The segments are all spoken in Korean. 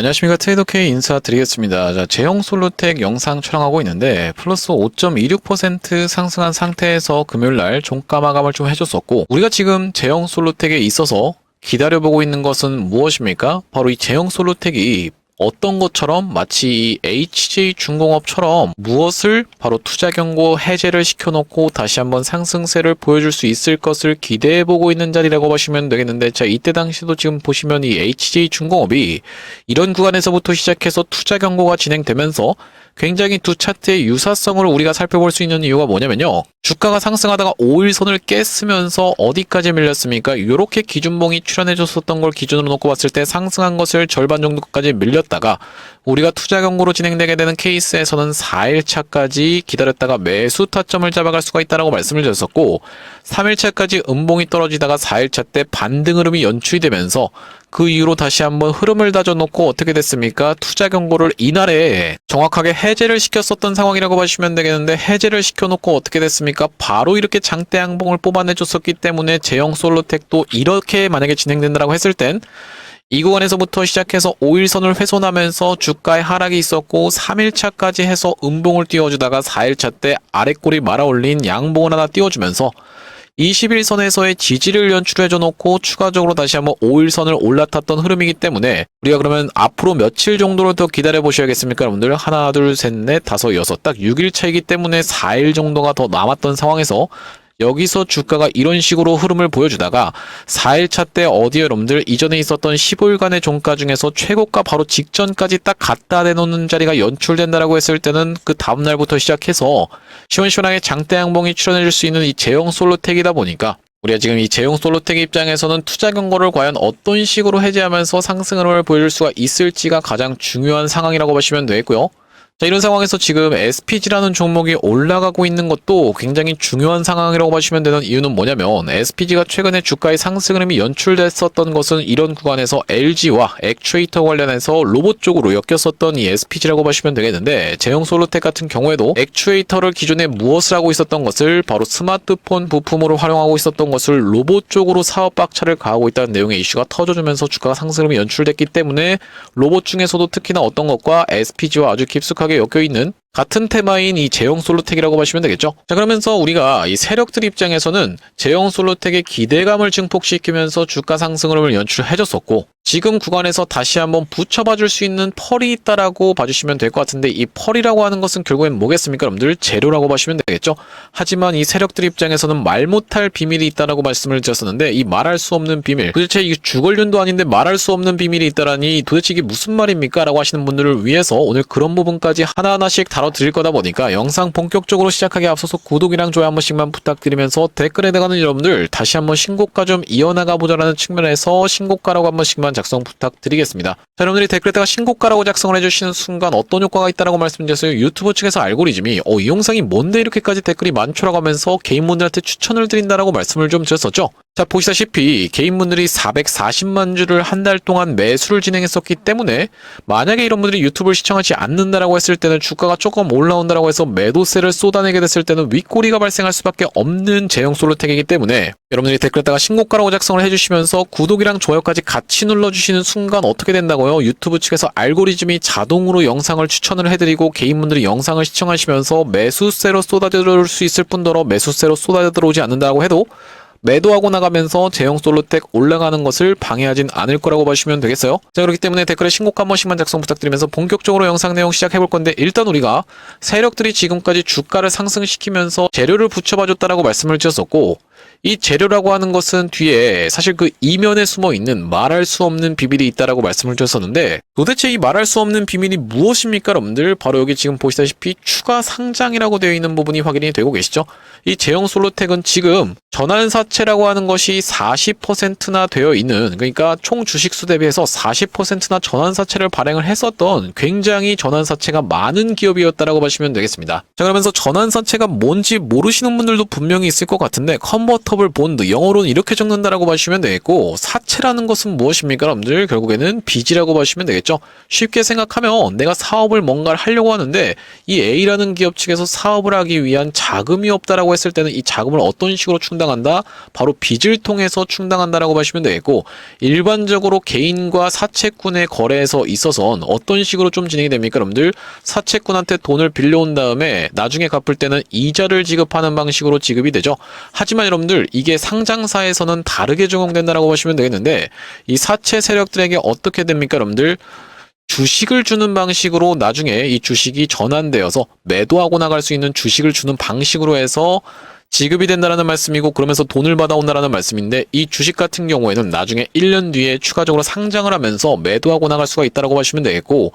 안녕하십니까. 트레이더K 인사드리겠습니다. 자, 제형 솔루텍 영상 촬영하고 있는데, 플러스 5.26% 상승한 상태에서 금요일날 종가 마감을 좀 해줬었고, 우리가 지금 제형 솔루텍에 있어서 기다려보고 있는 것은 무엇입니까? 바로 이 제형 솔루텍이 어떤 것처럼 마치 이 HJ 중공업처럼 무엇을 바로 투자 경고 해제를 시켜놓고 다시 한번 상승세를 보여줄 수 있을 것을 기대해보고 있는 자리라고 보시면 되겠는데 자 이때 당시도 지금 보시면 이 HJ 중공업이 이런 구간에서부터 시작해서 투자 경고가 진행되면서 굉장히 두 차트의 유사성을 우리가 살펴볼 수 있는 이유가 뭐냐면요. 주가가 상승하다가 5일선을 깼으면서 어디까지 밀렸습니까? 이렇게 기준봉이 출현해줬었던 걸 기준으로 놓고 봤을 때 상승한 것을 절반 정도까지 밀렸다가 우리가 투자 경고로 진행되게 되는 케이스에서는 4일차까지 기다렸다가 매수 타점을 잡아갈 수가 있다라고 말씀을 드렸었고 3일차까지 음봉이 떨어지다가 4일차 때 반등 흐름이 연출이 되면서 그 이후로 다시 한번 흐름을 다져놓고 어떻게 됐습니까? 투자 경고를 이날에 정확하게 해제를 시켰었던 상황이라고 보시면 되겠는데 해제를 시켜놓고 어떻게 됐습니까? 바로 이렇게 장대 양봉을 뽑아내줬었기 때문에 제형 솔로텍도 이렇게 만약에 진행된다고 했을 땐 이 구간에서부터 시작해서 5일선을 훼손하면서 주가의 하락이 있었고 3일차까지 해서 음봉을 띄워주다가 4일차 때 아래꼬리 말아올린 양봉을 하나 띄워주면서 21선에서의 지지를 연출해줘 놓고 추가적으로 다시 한번 5일선을 올라탔던 흐름이기 때문에 우리가 그러면 앞으로 며칠 정도를 더 기다려 보셔야겠습니까? 여러분들? 하나 둘 셋 넷 다섯 여섯. 딱 6일 차이기 때문에 4일 정도가 더 남았던 상황에서 여기서 주가가 이런 식으로 흐름을 보여주다가 4일차 때 어디에 여러분들 이전에 있었던 15일간의 종가 중에서 최고가 바로 직전까지 딱 갖다 대놓는 자리가 연출된다라고 했을 때는 그 다음날부터 시작해서 시원시원하게 장대 양봉이 출현해줄 수 있는 이 제형 솔로텍이다 보니까 우리가 지금 이 제형 솔로텍 입장에서는 투자 경고를 과연 어떤 식으로 해제하면서 상승을 보여줄 수가 있을지가 가장 중요한 상황이라고 보시면 되겠고요. 자, 이런 상황에서 지금 SPG라는 종목이 올라가고 있는 것도 굉장히 중요한 상황이라고 보시면 되는 이유는 뭐냐면 SPG가 최근에 주가의 상승 흐름이 연출됐었던 것은 이런 구간에서 LG와 액추에이터 관련해서 로봇 쪽으로 엮였었던 이 SPG라고 보시면 되겠는데 제형 솔로텍 같은 경우에도 액추에이터를 기존에 무엇을 하고 있었던 것을 바로 스마트폰 부품으로 활용하고 있었던 것을 로봇 쪽으로 사업 박차를 가하고 있다는 내용의 이슈가 터져주면서 주가가 상승 흐름이 연출됐기 때문에 로봇 중에서도 특히나 어떤 것과 SPG와 아주 깊숙하게 엮여 있는 같은 테마인 이 제형 솔로텍이라고 보시면 되겠죠. 자, 그러면서 우리가 이 세력들 입장에서는 제형 솔로텍의 기대감을 증폭시키면서 주가 상승 흐름을 연출해줬었고, 지금 구간에서 다시 한번 붙여봐 줄 수 있는 펄이 있다라고 봐주시면 될 것 같은데, 이 펄이라고 하는 것은 결국엔 뭐겠습니까? 여러분들 재료라고 보시면 되겠죠. 하지만 이 세력들 입장에서는 말 못할 비밀이 있다라고 말씀을 드렸었는데, 이 말할 수 없는 비밀, 도대체 이 주걸륜도 아닌데 말할 수 없는 비밀이 있다라니 도대체 이게 무슨 말입니까? 라고 하시는 분들을 위해서 오늘 그런 부분까지 하나하나씩 다 뤄드릴 거다 보니까 영상 본격적으로 시작하기 앞서서 구독이랑 좋아요 한 번씩만 부탁드리면서 댓글에 나가는 여러분들 다시 한번 신고가 좀 이어나가 보자라는 측면에서 신고가라고 한 번씩만 작성 부탁드리겠습니다. 자, 여러분들이 댓글에다가 신고가라고 작성을 해주시는 순간 어떤 효과가 있다라고 말씀드렸어요. 유튜브 측에서 알고리즘이 어, 이 영상이 뭔데 이렇게까지 댓글이 많죠라고 하면서 개인 분들한테 추천을 드린다라고 말씀을 좀 드렸었죠. 자, 보시다시피 개인분들이 440만 주를 한 달 동안 매수를 진행했었기 때문에 만약에 이런 분들이 유튜브를 시청하지 않는다라고 했을 때는 주가가 조금 올라온다라고 해서 매도세를 쏟아내게 됐을 때는 윗꼬리가 발생할 수밖에 없는 제형 솔로텍이기 때문에 여러분들이 댓글에다가 신고가라고 작성을 해주시면서 구독이랑 좋아요까지 같이 눌러주시는 순간 어떻게 된다고요? 유튜브 측에서 알고리즘이 자동으로 영상을 추천을 해드리고 개인분들이 영상을 시청하시면서 매수세로 쏟아져 수 있을 뿐더러 매수세로 쏟아져 들어오지 않는다고 해도 매도하고 나가면서 제형 솔로텍 올라가는 것을 방해하진 않을 거라고 보시면 되겠어요. 자, 그렇기 때문에 댓글에 신고가 한 번씩만 작성 부탁드리면서 본격적으로 영상 내용 시작해볼 건데 일단 우리가 세력들이 지금까지 주가를 상승시키면서 재료를 붙여봐줬다라고 말씀을 드렸었고 이 재료라고 하는 것은 뒤에 사실 그 이면에 숨어 있는 말할 수 없는 비밀이 있다라고 말씀을 드렸었는데 도대체 이 말할 수 없는 비밀이 무엇입니까 여러분들? 바로 여기 지금 보시다시피 추가 상장이라고 되어 있는 부분이 확인이 되고 계시죠? 이 제형 솔로텍은 지금 전환사채라고 하는 것이 40%나 되어 있는 그러니까 총 주식수 대비해서 40%나 전환사채를 발행을 했었던 굉장히 전환사채가 많은 기업이었다라고 보시면 되겠습니다. 자 그러면서 전환사채가 뭔지 모르시는 분들도 분명히 있을 것 같은데 컨버터 컨버터블 본드 영어로는 이렇게 적는다라고 봐주시면 되겠고 사채라는 것은 무엇입니까 여러분들? 결국에는 빚이라고 봐주시면 되겠죠? 쉽게 생각하면 내가 사업을 뭔가를 하려고 하는데 이 A라는 기업 측에서 사업을 하기 위한 자금이 없다라고 했을 때는 이 자금을 어떤 식으로 충당한다? 바로 빚을 통해서 충당한다라고 봐주시면 되겠고 일반적으로 개인과 사채꾼의 거래에서 있어선 어떤 식으로 좀 진행이 됩니까 여러분들? 사채꾼한테 돈을 빌려온 다음에 나중에 갚을 때는 이자를 지급하는 방식으로 지급이 되죠. 하지만 여러분 들 이게 상장사에서는 다르게 적용된다라고 보시면 되겠는데 이 사채 세력들에게 어떻게 됩니까 여러분들? 주식을 주는 방식으로 나중에 이 주식이 전환되어서 매도하고 나갈 수 있는 주식을 주는 방식으로 해서 지급이 된다라는 말씀이고 그러면서 돈을 받아온다라는 말씀인데 이 주식 같은 경우에는 나중에 1년 뒤에 추가적으로 상장을 하면서 매도하고 나갈 수가 있다라고 보시면 되겠고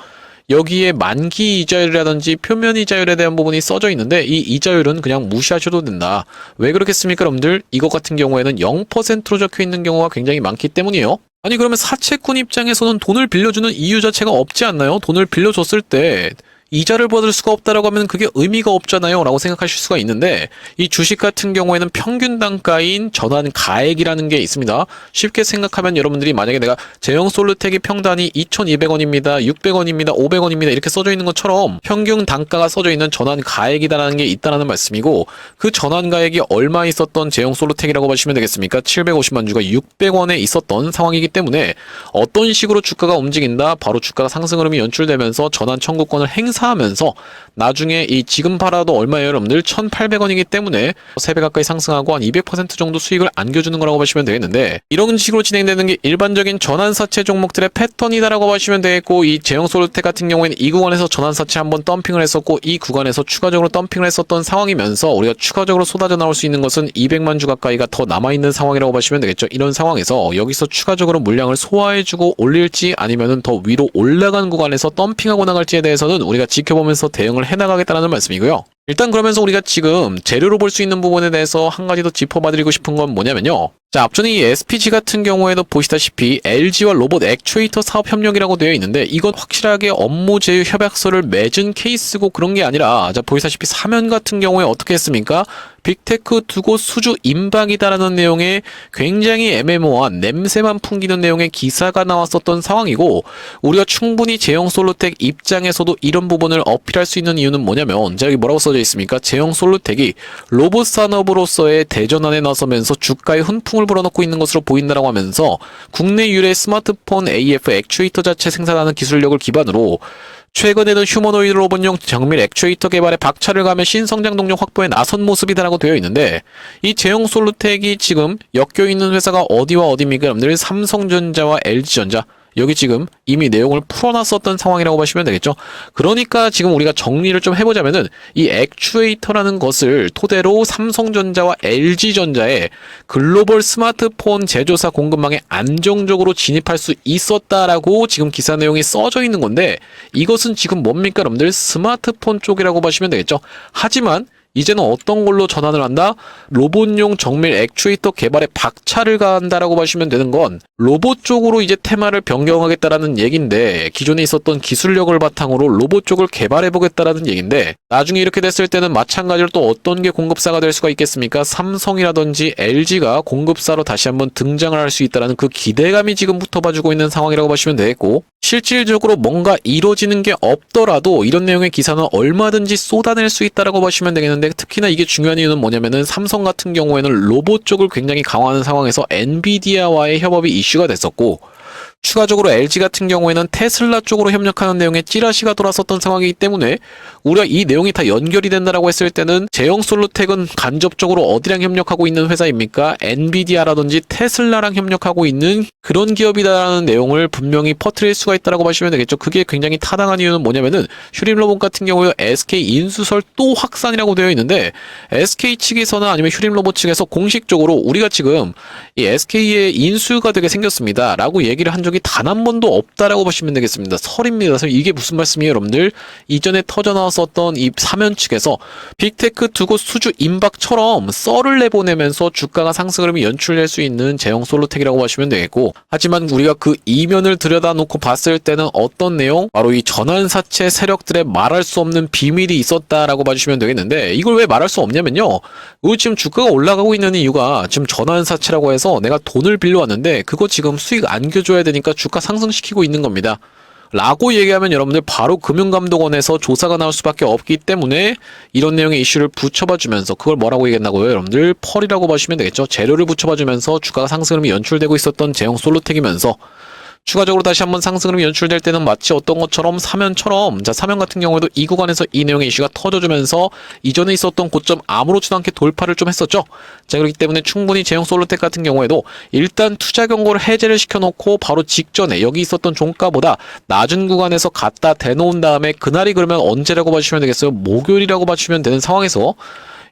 여기에 만기 이자율이라든지 표면 이자율에 대한 부분이 써져 있는데 이 이자율은 그냥 무시하셔도 된다. 왜 그렇겠습니까, 여러분들? 이것 같은 경우에는 0%로 적혀 있는 경우가 굉장히 많기 때문이에요. 아니 그러면 사채꾼 입장에서는 돈을 빌려주는 이유 자체가 없지 않나요? 돈을 빌려줬을 때 이자를 받을 수가 없다라고 하면 그게 의미가 없잖아요 라고 생각하실 수가 있는데 이 주식 같은 경우에는 평균 단가인 전환 가액이라는 게 있습니다. 쉽게 생각하면 여러분들이 만약에 내가 제형 솔루텍이 평단이 2200원입니다 600원입니다 500원입니다 이렇게 써져 있는 것처럼 평균 단가가 써져 있는 전환 가액이다라는 게 있다라는 말씀이고 그 전환 가액이 얼마 있었던 제형 솔루텍이라고 보시면 되겠습니까? 750만 주가 600원에 있었던 상황이기 때문에 어떤 식으로 주가가 움직인다? 바로 주가가 상승 흐름이 연출되면서 전환 청구권을 행사 하면서 나중에 이 지금 팔아도 얼마예요 여러분들 1800원이기 때문에 3배 가까이 상승하고 한 200% 정도 수익을 안겨주는 거라고 보시면 되겠는데 이런 식으로 진행되는 게 일반적인 전환사채 종목들의 패턴이다라고 보시면 되겠고 이 제형솔루텍 같은 경우에는 이 구간에서 전환사채 한번 덤핑을 했었고 이 구간에서 추가적으로 덤핑을 했었던 상황이면서 우리가 추가적으로 쏟아져 나올 수 있는 것은 200만 주 가까이가 더 남아있는 상황이라고 보시면 되겠죠. 이런 상황에서 여기서 추가적으로 물량을 소화해주고 올릴지 아니면은 더 위로 올라간 구간에서 덤핑하고 나갈지에 대해서는 우리가 지켜보면서 대응을 해나가겠다는 말씀이고요. 일단 그러면서 우리가 지금 재료로 볼 수 있는 부분에 대해서 한 가지 더 짚어봐드리고 싶은 건 뭐냐면요. 자, 앞전에 이 SPG 같은 경우에도 보시다시피 LG와 로봇 액추에이터 사업 협력이라고 되어 있는데 이건 확실하게 업무 제휴 협약서를 맺은 케이스고 그런 게 아니라 자, 보시다시피 사면 같은 경우에 어떻게 했습니까? 빅테크 두고 수주 임박이다라는 내용의 굉장히 애매모호한 냄새만 풍기는 내용의 기사가 나왔었던 상황이고 우리가 충분히 제형 솔루텍 입장에서도 이런 부분을 어필할 수 있는 이유는 뭐냐면 자 여기 뭐라고 써져 있습니까? 제형 솔루텍이 로봇 산업으로서의 대전환에 나서면서 주가에 훈풍을 불어넣고 있는 것으로 보인다라고 하면서 국내 유래 스마트폰 AF 액추에이터 자체 생산하는 기술력을 기반으로 최근에는 휴머노이드 로봇용 정밀 액추에이터 개발에 박차를 가며 신성장 동력 확보에 나선 모습이다라고 되어 있는데 이 제형 솔루텍이 지금 엮여 있는 회사가 어디와 어디입니까? 여러분들 삼성전자와 LG전자 여기 지금 이미 내용을 풀어놨었던 상황이라고 보시면 되겠죠. 그러니까 지금 우리가 정리를 좀 해보자면은 이 액추에이터라는 것을 토대로 삼성전자와 LG전자의 글로벌 스마트폰 제조사 공급망에 안정적으로 진입할 수 있었다라고 지금 기사 내용이 써져 있는 건데 이것은 지금 뭡니까 여러분들 스마트폰 쪽이라고 보시면 되겠죠. 하지만 이제는 어떤 걸로 전환을 한다? 로봇용 정밀 액추에이터 개발에 박차를 가한다라고 보시면 되는 건 로봇 쪽으로 이제 테마를 변경하겠다라는 얘긴데 기존에 있었던 기술력을 바탕으로 로봇 쪽을 개발해 보겠다라는 얘긴데 나중에 이렇게 됐을 때는 마찬가지로 또 어떤 게 공급사가 될 수가 있겠습니까? 삼성이라든지 LG가 공급사로 다시 한번 등장을 할 수 있다라는 그 기대감이 지금 붙어봐주고 있는 상황이라고 보시면 되겠고 실질적으로 뭔가 이루어지는 게 없더라도 이런 내용의 기사는 얼마든지 쏟아낼 수 있다라고 보시면 되겠는데 특히나 이게 중요한 이유는 뭐냐면은 삼성 같은 경우에는 로봇 쪽을 굉장히 강화하는 상황에서 엔비디아와의 협업이 이슈가 됐었고 추가적으로 LG 같은 경우에는 테슬라 쪽으로 협력하는 내용의 찌라시가 돌았었던 상황이기 때문에 우리가 이 내용이 다 연결이 된다라고 했을 때는 제형 솔루텍은 간접적으로 어디랑 협력하고 있는 회사입니까? 엔비디아라든지 테슬라랑 협력하고 있는 그런 기업이다라는 내용을 분명히 퍼뜨릴 수가 있다라고 보시면 되겠죠. 그게 굉장히 타당한 이유는 뭐냐면은 휴림로봇 같은 경우에 SK 인수설 또 확산이라고 되어 있는데 SK 측에서나 아니면 휴림로봇 측에서 공식적으로 우리가 지금 이 SK의 인수가 되게 생겼습니다라고 얘기를 한 적이 단 한 번도 없다라고 보시면 되겠습니다. 설입니다. 그래서 이게 무슨 말씀이에요, 여러분들? 이전에 터져 나왔었던 이 사면 측에서 빅테크 두고 수주 임박처럼 썰을 내보내면서 주가가 상승 흐름이 연출될 수 있는 제형 솔로텍이라고 보시면 되겠고 하지만 우리가 그 이면을 들여다놓고 봤을 때는 어떤 내용? 바로 이 전환사채 세력들의 말할 수 없는 비밀이 있었다라고 봐주시면 되겠는데 이걸 왜 말할 수 없냐면요. 우리 지금 주가가 올라가고 있는 이유가 지금 전환사채라고 해서 내가 돈을 빌려왔는데 그거 지금 수익 안 겨줘야 되니까 주가 상승시키고 있는 겁니다. 라고 얘기하면 여러분들 바로 금융감독원에서 조사가 나올 수밖에 없기 때문에 이런 내용의 이슈를 붙여봐 주면서 그걸 뭐라고 얘기했나고요 여러분들 펄이라고 봐주시면 되겠죠 재료를 붙여봐 주면서 주가가 상승 흐름이 연출되고 있었던 제형 솔로텍이면서 추가적으로 다시 한번 상승흐름이 연출될 때는 마치 어떤 것처럼 사면처럼 자 사면 같은 경우에도 이 구간에서 이 내용의 이슈가 터져주면서 이전에 있었던 고점 아무렇지도 않게 돌파를 좀 했었죠. 자 그렇기 때문에 충분히 제형 솔로텍 같은 경우에도 일단 투자 경고를 해제를 시켜놓고 바로 직전에 여기 있었던 종가보다 낮은 구간에서 갖다 대놓은 다음에 그날이 그러면 언제라고 봐주시면 되겠어요? 목요일이라고 봐주시면 되는 상황에서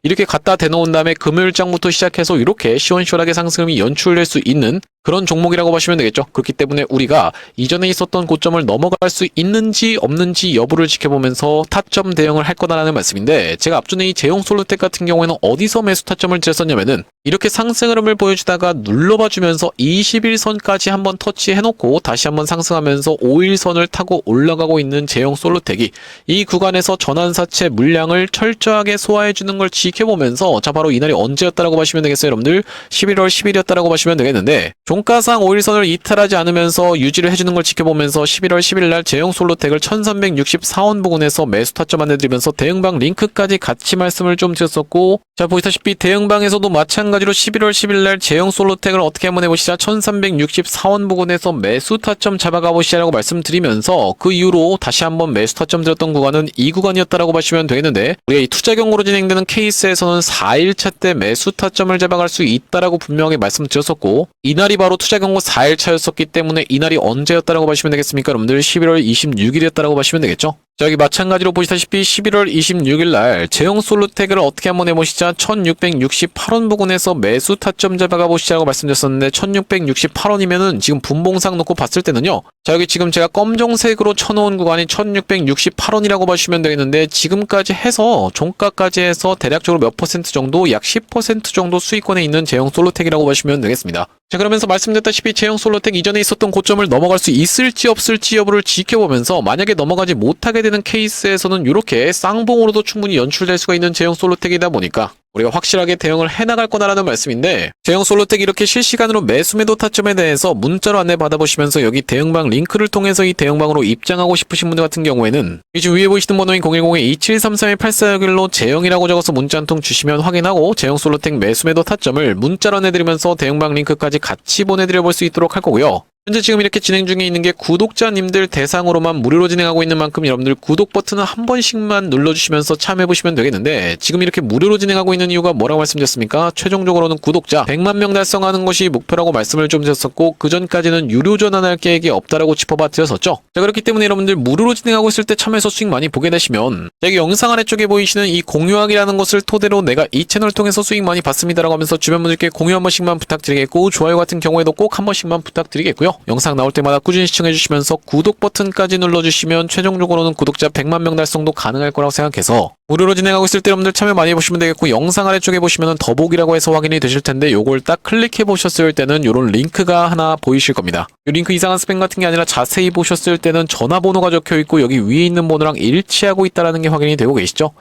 이렇게 갖다 대놓은 다음에 금요일장부터 시작해서 이렇게 시원시원하게 상승이 연출될 수 있는 그런 종목이라고 보시면 되겠죠. 그렇기 때문에 우리가 이전에 있었던 고점을 넘어갈 수 있는지 없는지 여부를 지켜보면서 타점 대응을 할 거다라는 말씀인데 제가 앞전에 이 제용 솔루텍 같은 경우에는 어디서 매수 타점을 드렸었냐면은 이렇게 상승 흐름을 보여주다가 눌러봐 주면서 21선까지 한번 터치해놓고 다시 한번 상승하면서 5일선을 타고 올라가고 있는 제형 솔루텍이 이 구간에서 전환사채 물량을 철저하게 소화해주는 걸 지켜보면서 자 바로 이날이 언제였다라고 보시면 되겠어요 여러분들 11월 10일이었다라고 보시면 되겠는데 종가상 5일선을 이탈하지 않으면서 유지를 해주는 걸 지켜보면서 11월 10일 날 제형 솔로텍을 1364원 부근에서 매수 타점 안내드리면서 대응방 링크까지 같이 말씀을 좀 드렸었고 자 보시다시피 대응방에서도 마찬가지로 11월 10일 날 제형 솔로텍을 어떻게 한번 해보시자. 1364원 부근에서 매수 타점 잡아가 보시라고 말씀드리면서 그 이후로 다시 한번 매수 타점 드렸던 구간은 이 구간이었다라고 보시면 되겠는데 우리가 이 투자 경고로 진행되는 케이스에서는 4일차 때 매수 타점을 잡아갈 수 있다라고 분명하게 말씀드렸었고 이날이 바로 투자 경고 4일차였었기 때문에 이날이 언제였다라고 보시면 되겠습니까? 여러분들 11월 26일이었다라고 보시면 되겠죠? 자, 여기 마찬가지로 보시다시피 11월 26일 날 제형 솔루텍을 어떻게 한번 해보시자 1668원 부근에서 매수 타점 잡아가 보시자고 말씀드렸었는데 1668원이면은 지금 분봉상 놓고 봤을 때는요. 자, 여기 지금 제가 검정색으로 쳐놓은 구간이 1668원이라고 보시면 되겠는데 지금까지 해서 종가까지 해서 대략적으로 몇 퍼센트 정도 약 10% 정도 수익권에 있는 제형 솔루텍이라고 보시면 되겠습니다. 자 그러면서 말씀드렸다시피 제형 솔로텍 이전에 있었던 고점을 넘어갈 수 있을지 없을지 여부를 지켜보면서 만약에 넘어가지 못하게 되는 케이스에서는 이렇게 쌍봉으로도 충분히 연출될 수가 있는 제형 솔로텍이다 보니까 우리가 확실하게 대응을 해나갈 거다라는 말씀인데 제형 솔로텍 이렇게 실시간으로 매수 매도 타점에 대해서 문자로 안내 받아보시면서 여기 대응방 링크를 통해서 이 대응방으로 입장하고 싶으신 분들 같은 경우에는 이 지금 위에 보이시는 번호인 010-2733-8461로 제형이라고 적어서 문자 한 통 주시면 확인하고 제형 솔로텍 매수 매도 타점을 문자로 안내드리면서 대응방 링크까지 같이 보내드려 볼 수 있도록 할 거고요. 현재 지금 이렇게 진행 중에 있는 게 구독자님들 대상으로만 무료로 진행하고 있는 만큼 여러분들 구독 버튼을 한 번씩만 눌러주시면서 참여해보시면 되겠는데 지금 이렇게 무료로 진행하고 있는 이유가 뭐라고 말씀드렸습니까? 최종적으로는 구독자 100만 명 달성하는 것이 목표라고 말씀을 좀 드렸었고 그 전까지는 유료 전환할 계획이 없다라고 짚어봐 드렸었죠. 자 그렇기 때문에 여러분들 무료로 진행하고 있을 때 참여해서 수익 많이 보게 되시면 여기 영상 아래쪽에 보이시는 이 공유하기라는 것을 토대로 내가 이 채널을 통해서 수익 많이 받습니다라고 하면서 주변 분들께 공유 한 번씩만 부탁드리겠고 좋아요 같은 경우에도 꼭 한 번씩만 부탁드리겠고요. 영상 나올 때마다 꾸준히 시청해주시면서 구독 버튼까지 눌러주시면 최종적으로는 구독자 100만 명 달성도 가능할 거라고 생각해서 무료로 진행하고 있을 때 여러분들 참여 많이 해보시면 되겠고 영상 아래쪽에 보시면은 더보기라고 해서 확인이 되실 텐데 요걸 딱 클릭해 보셨을 때는 요런 링크가 하나 보이실 겁니다. 요 링크 이상한 스팸 같은 게 아니라 자세히 보셨을 때는 전화번호가 적혀 있고 여기 위에 있는 번호랑 일치하고 있다라는 게 확인이 되고 계시죠?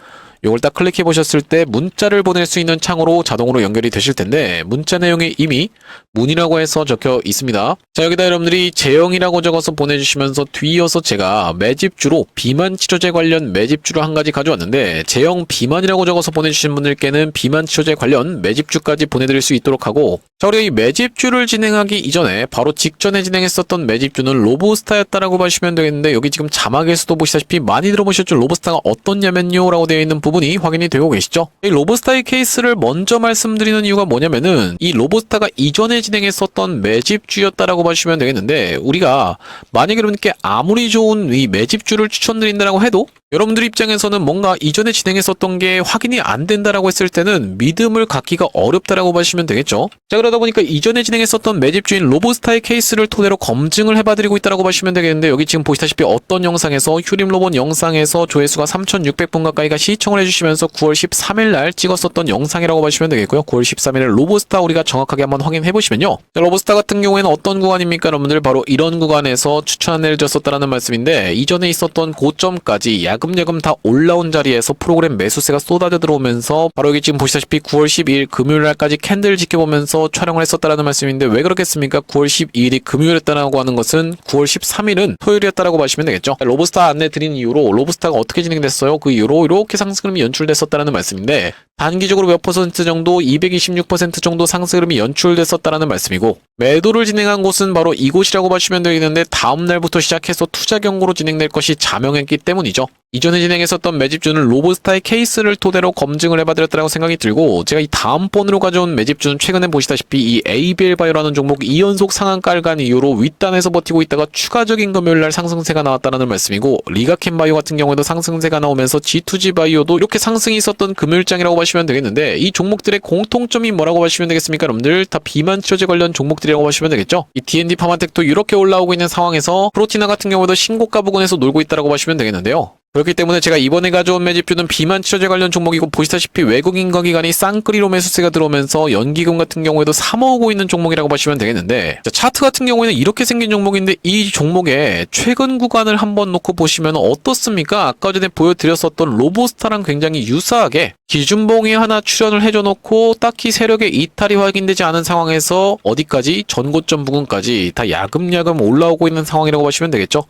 요걸 딱 클릭해 보셨을 때 문자를 보낼 수 있는 창으로 자동으로 연결이 되실 텐데 문자 내용에 이미 문이라고 해서 적혀 있습니다. 자 여기다 여러분들이 제형이라고 적어서 보내주시면서 뒤이어서 제가 매집주로 비만 치료제 관련 매집주를 한 가지 가져왔는데 제형 비만이라고 적어서 보내주신 분들께는 비만 치료제 관련 매집주까지 보내드릴 수 있도록 하고 자 우리가 이 매집주를 진행하기 이전에 바로 직전에 진행했었던 매집주는 로보스타였다라고 보시면 되겠는데 여기 지금 자막에서도 보시다시피 많이 들어보셨죠 로보스타가 어떻냐면요 라고 되어 있는 부분이 확인이 되고 계시죠 이 로보스타의 케이스를 먼저 말씀드리는 이유가 뭐냐면은 이 로보스타가 이전에 진행했었던 매집주였다라고 보시면 되겠는데 우리가 만약에 여러분께 아무리 좋은 이 매집주를 추천드린다라고 해도 여러분들 입장에서는 뭔가 이전에 진행했었던 게 확인이 안 된다라고 했을 때는 믿음을 갖기가 어렵다라고 보시면 되겠죠. 자 그러다 보니까 이전에 진행했었던 매집주인 로보스타의 케이스를 토대로 검증을 해봐드리고 있다라고 보시면 되겠는데 여기 지금 보시다시피 어떤 영상에서 휴림 로봇 영상에서 조회수가 3,600분 가까이가 시청을 해주시면서 9월 13일 날 찍었었던 영상이라고 보시면 되겠고요. 9월 13일 로보스타 우리가 정확하게 한번 확인해 보시면요. 자, 로보스타 같은 경우에는 어떤 구간입니까 여러분들 바로 이런 구간에서 추천을 줬었다라는 말씀인데 이전에 있었던 고점까지 야금야금 다 올라온 자리에서 프로그램 매수세가 쏟아져 들어오면서 바로 여기 지금 보시다시피 9월 12일 금요일 날까지 캔들 지켜보면서 촬영을 했었다라는 말씀인데 왜 그렇겠습니까? 9월 12일이 금요일이었다라고 하는 것은 9월 13일은 토요일이었다라고 보시면 되겠죠. 로보스타 안내 드린 이후로 로보스타가 어떻게 진행됐어요? 그 이후로 이렇게 상승 흐름이 연출됐었다라는 말씀인데 단기적으로 몇 퍼센트 정도 226% 정도 상승 흐름이 연출됐었다라는 말씀이고 매도를 진행한 곳은 바로 이곳이라고 보시면 되겠는데 다음 날부터 시작해서 투자 경고로 진행될 것이 자명했기 때문이죠. 이전에 진행했었던 매집주는 로보스타의 케이스를 토대로 검증을 해봐드렸다고 생각이 들고 제가 이 다음 번으로 가져온 매집주는 최근에 보시다시피 이 ABL 바이오라는 종목 2연속 상한가를 간 이후로 윗단에서 버티고 있다가 추가적인 금요일날 상승세가 나왔다는 말씀이고 리가캔 바이오 같은 경우에도 상승세가 나오면서 G2G 바이오도 이렇게 상승이 있었던 금요일장이라고 보시면 되겠는데 이 종목들의 공통점이 뭐라고 보시면 되겠습니까 여러분들? 다 비만 치료제 관련 종목들이라고 보시면 되겠죠? 이 D&D 파마텍도 이렇게 올라오고 있는 상황에서 프로티나 같은 경우도 신고가 부근에서 놀고 있다고 보시면 되겠는데요 그렇기 때문에 제가 이번에 가져온 매집주는 비만 치료제 관련 종목이고 보시다시피 외국인과 기관이 쌍끌이로 매수세가 들어오면서 연기금 같은 경우에도 사모으고 있는 종목이라고 보시면 되겠는데 자, 차트 같은 경우에는 이렇게 생긴 종목인데 이 종목의 최근 구간을 한번 놓고 보시면 어떻습니까? 아까 전에 보여드렸었던 로보스타랑 굉장히 유사하게 기준봉이 하나 출현을 해줘 놓고 딱히 세력의 이탈이 확인되지 않은 상황에서 어디까지 전고점 부근까지 다 야금야금 올라오고 있는 상황이라고 보시면 되겠죠.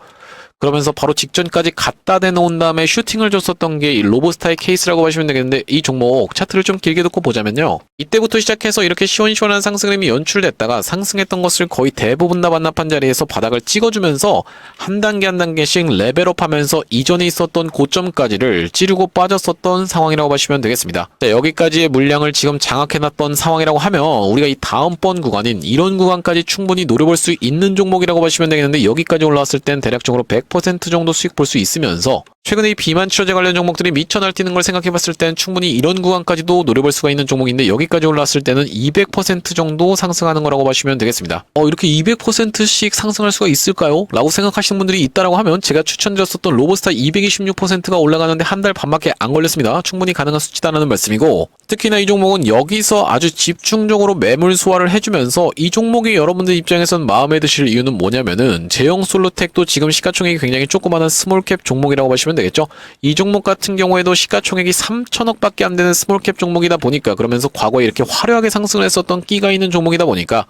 그러면서 바로 직전까지 갖다 대놓은 다음에 슈팅을 줬었던 게 이 로보스타의 케이스라고 보시면 되겠는데 이 종목 차트를 좀 길게 놓고 보자면요. 이때부터 시작해서 이렇게 시원시원한 상승림이 연출됐다가 상승했던 것을 거의 대부분 다 반납한 자리에서 바닥을 찍어주면서 한 단계 한 단계씩 레벨업하면서 이전에 있었던 고점까지를 찌르고 빠졌었던 상황이라고 보시면 되겠습니다. 자, 여기까지의 물량을 지금 장악해놨던 상황이라고 하면 우리가 이 다음번 구간인 이런 구간까지 충분히 노려볼 수 있는 종목이라고 보시면 되겠는데 여기까지 올라왔을 땐 대략적으로 100% 정도 수익 볼 수 있으면서 최근에 이 비만 치료제 관련 종목들이 미쳐 날뛰는 걸 생각해봤을 땐 충분히 이런 구간까지도 노려볼 수가 있는 종목인데 여기까지 올라왔을 때는 200% 정도 상승하는 거라고 보시면 되겠습니다. 어 이렇게 200%씩 상승할 수가 있을까요? 라고 생각하시는 분들이 있다라고 하면 제가 추천드렸었던 로보스타 226%가 올라가는데 한 달 반밖에 안 걸렸습니다. 충분히 가능한 수치다라는 말씀이고 특히나 이 종목은 여기서 아주 집중적으로 매물 소화를 해주면서 이 종목이 여러분들 입장에선 마음에 드실 이유는 뭐냐면은 제형 솔로텍도 지금 시가총액이 굉장히 조그마한 스몰캡 종목이라고 보시면 되겠죠. 이 종목 같은 경우에도 시가총액이 3천억밖에 안 되는 스몰캡 종목이다 보니까 그러면서 과거에 이렇게 화려하게 상승을 했었던 끼가 있는 종목이다 보니까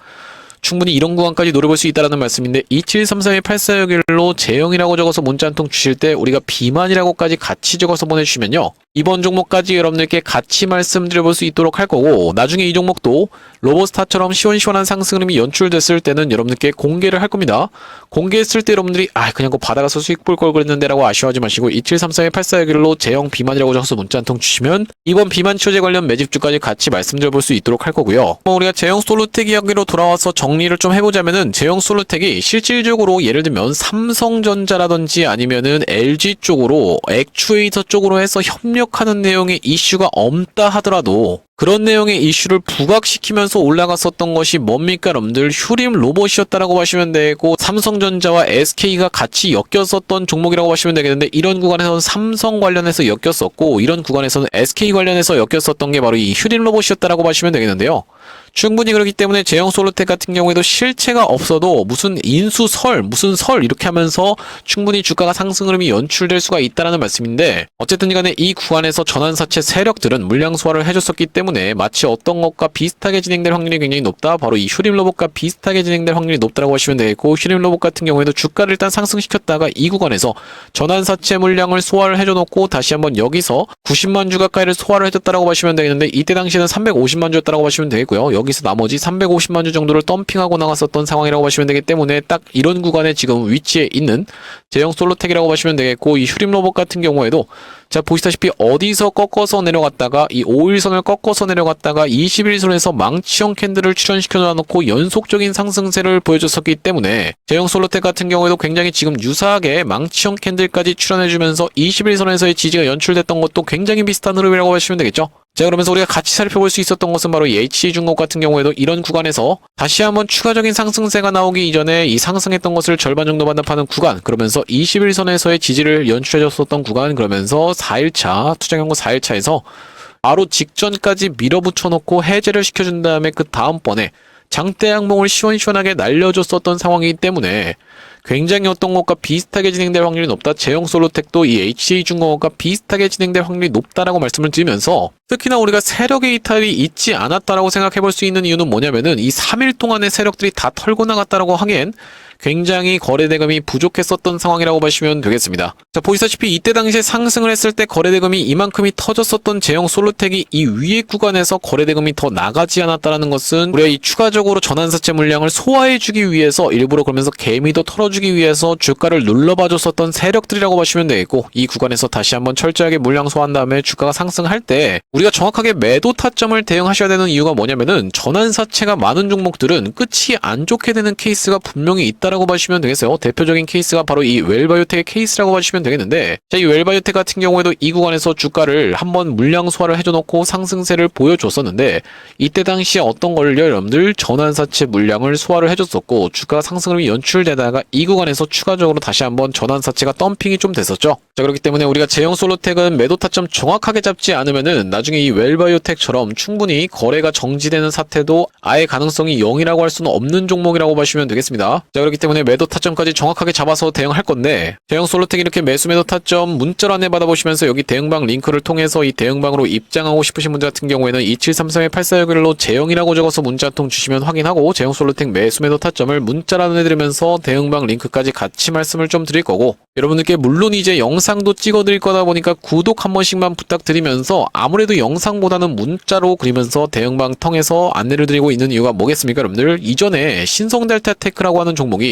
충분히 이런 구간까지 노려볼 수 있다는 말씀인데 2733-8461로 제형이라고 적어서 문자 한 통 주실 때 우리가 비만이라고까지 같이 적어서 보내주시면요. 이번 종목까지 여러분들께 같이 말씀드려볼 수 있도록 할 거고 나중에 이 종목도 로보스타처럼 시원시원한 상승 흐름이 연출됐을 때는 여러분들께 공개를 할 겁니다. 공개했을 때 여러분들이 아 그냥 그 받아가서 수익 볼 걸 그랬는데 라고 아쉬워하지 마시고 2733-8461로 제형 비만이라고 적어서 문자 한 통 주시면 이번 비만 치료제 관련 매집주까지 같이 말씀드려볼 수 있도록 할 거고요. 뭐 우리가 제형 솔루텍 이야기로 돌아와서 정리를 좀 해보자면은 제형 솔루텍이 실질적으로 예를 들면 삼성전자라든지 아니면은 LG 쪽으로 액추에이터 쪽으로 해서 협력 하는 내용의 이슈가 없다 하더라도 그런 내용의 이슈를 부각시키면서 올라갔었던 것이 뭡니까 여러분들 휴림 로봇이었다라고 보시면 되고 삼성전자와 SK가 같이 엮였었던 종목이라고 보시면 되겠는데 이런 구간에서는 삼성 관련해서 엮였었고 이런 구간에서는 SK 관련해서 엮였었던 게 바로 이 휴림 로봇이었다라고 보시면 되겠는데요. 충분히 그렇기 때문에 제형 솔루텍 같은 경우에도 실체가 없어도 무슨 인수설, 무슨 설 이렇게 하면서 충분히 주가가 상승 흐름이 연출될 수가 있다라는 말씀인데 어쨌든 간에 이 구간에서 전환사채 세력들은 물량 소화를 해줬었기 때문에 마치 어떤 것과 비슷하게 진행될 확률이 굉장히 높다. 바로 이 휴림 로봇과 비슷하게 진행될 확률이 높다라고 하시면 되겠고 휴림 로봇 같은 경우에도 주가를 일단 상승시켰다가 이 구간에서 전환 사채 물량을 소화를 해줘놓고 다시 한번 여기서 90만 주 가까이를 소화를 해줬다라고 보시면 되겠는데 이때 당시에는 350만 주였다라고 보시면 되겠고요. 여기서 나머지 350만 주 정도를 덤핑하고 나갔었던 상황이라고 보시면 되기 때문에 딱 이런 구간에 지금 위치에 있는 제형 솔로텍이라고 보시면 되겠고 이 휴림 로봇 같은 경우에도 자, 보시다시피 어디서 꺾어서 내려갔다가 이 5일선을 꺾어서 내려갔다가 21선에서 망치형 캔들을 출현시켜 놔놓고 연속적인 상승세를 보여줬었기 때문에 제형 솔로텍 같은 경우에도 굉장히 지금 유사하게 망치형 캔들까지 출현해주면서 21선에서의 지지가 연출됐던 것도 굉장히 비슷한 흐름이라고 보시면 되겠죠. 자 그러면서 우리가 같이 살펴볼 수 있었던 것은 바로 이 HC중공 같은 경우에도 이런 구간에서 다시 한번 추가적인 상승세가 나오기 이전에 이 상승했던 것을 절반 정도 반납하는 구간 그러면서 21선에서의 지지를 연출해줬었던 구간 그러면서 4일차 투자 경고 4일차에서 바로 직전까지 밀어붙여 놓고 해제를 시켜준 다음에 그 다음번에 장대 항목을 시원시원하게 날려줬었던 상황이기 때문에 굉장히 어떤 것과 비슷하게 진행될 확률이 높다. 제형 솔로텍도 이 HA 중공업과 비슷하게 진행될 확률이 높다라고 말씀을 드리면서 특히나 우리가 세력의 이탈이 있지 않았다라고 생각해 볼 수 있는 이유는 뭐냐면은 이 3일 동안의 세력들이 다 털고 나갔다라고 하기엔 굉장히 거래대금이 부족했었던 상황이라고 보시면 되겠습니다. 자, 보시다시피 이때 당시에 상승을 했을 때 거래대금이 이만큼이 터졌었던 제형 솔로텍이 이 위의 구간에서 거래대금이 더 나가지 않았다는 것은 우리가 이 추가적으로 전환사채 물량을 소화해주기 위해서 일부러 그러면서 개미도 털어주기 위해서 주가를 눌러봐줬었던 세력들이라고 보시면 되겠고 이 구간에서 다시 한번 철저하게 물량 소화한 다음에 주가가 상승할 때 우리가 정확하게 매도 타점을 대응하셔야 되는 이유가 뭐냐면은 전환사채가 많은 종목들은 끝이 안 좋게 되는 케이스가 분명히 있다 라고 보시면 되겠어요. 대표적인 케이스가 바로 이 웰바이오텍의 케이스라고 보시면 되겠는데 자, 이 웰바이오텍 같은 경우에도 이 구간에서 주가를 한번 물량 소화를 해줘놓고 상승세를 보여줬었는데 이때 당시에 어떤 걸요 여러분들 전환사채 물량을 소화를 해줬었고 주가 상승이 연출되다가 이 구간에서 추가적으로 다시 한번 전환사채가 덤핑이 좀 됐었죠. 자 그렇기 때문에 우리가 제형 솔로텍은 매도 타점 정확하게 잡지 않으면은 나중에 이 웰바이오텍처럼 충분히 거래가 정지되는 사태도 아예 가능성이 0이라고 할 수는 없는 종목이라고 보시면 되겠습니다. 자 그렇기 때문에 매도 타점까지 정확하게 잡아서 대응할 건데 제형 솔로텍 이렇게 매수 매도 타점 문자로 안내 받아보시면서 여기 대응방 링크를 통해서 이 대응방으로 입장하고 싶으신 분들 같은 경우에는 2733-8461로 제형이라고 적어서 문자 한 통 주시면 확인하고 제형 솔로텍 매수 매도 타점을 문자로 안내드리면서 대응방 링크까지 같이 말씀을 좀 드릴 거고 여러분들께 물론 이제 영상도 찍어드릴 거다 보니까 구독 한 번씩만 부탁드리면서 아무래도 영상보다는 문자로 그리면서 대응방 통해서 안내를 드리고 있는 이유가 뭐겠습니까 여러분들? 이전에 신성델타 테크라고 하는 종목이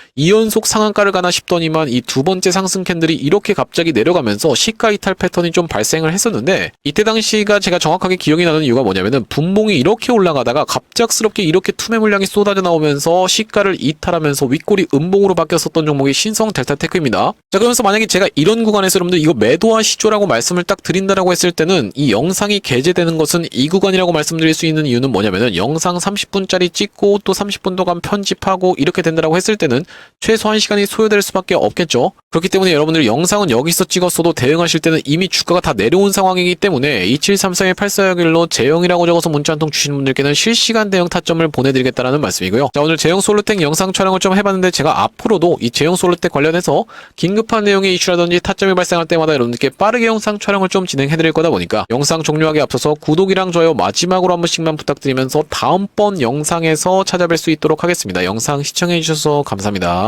2연속 상한가를 가나 싶더니만 이 두 번째 상승 캔들이 이렇게 갑자기 내려가면서 시가 이탈 패턴이 좀 발생을 했었는데 이때 당시가 제가 정확하게 기억이 나는 이유가 뭐냐면은 분봉이 이렇게 올라가다가 갑작스럽게 이렇게 투매 물량이 쏟아져 나오면서 시가를 이탈하면서 윗골이 음봉으로 바뀌었었던 종목이 신성 델타 테크입니다. 자 그러면서 만약에 제가 이런 구간에서 여러분들 이거 매도하시죠라고 말씀을 딱 드린다라고 했을 때는 이 영상이 게재되는 것은 이 구간이라고 말씀드릴 수 있는 이유는 뭐냐면은 영상 30분짜리 찍고 또 30분 동안 편집하고 이렇게 된다라고 했을 때는 최소한 시간이 소요될 수밖에 없겠죠. 그렇기 때문에 여러분들 영상은 여기서 찍었어도 대응하실 때는 이미 주가가 다 내려온 상황이기 때문에 2733-8461로 제형이라고 적어서 문자 한 통 주시는 분들께는 실시간 대응 타점을 보내드리겠다라는 말씀이고요. 자 오늘 제형 솔로텍 영상 촬영을 좀 해봤는데 제가 앞으로도 이 제형 솔로텍 관련해서 긴급한 내용의 이슈라든지 타점이 발생할 때마다 여러분들께 빠르게 영상 촬영을 좀 진행해드릴 거다 보니까 영상 종료하기 앞서서 구독이랑 좋아요 마지막으로 한 번씩만 부탁드리면서 다음번 영상에서 찾아뵐 수 있도록 하겠습니다. 영상 시청해주셔서 감사합니다. 있습니다.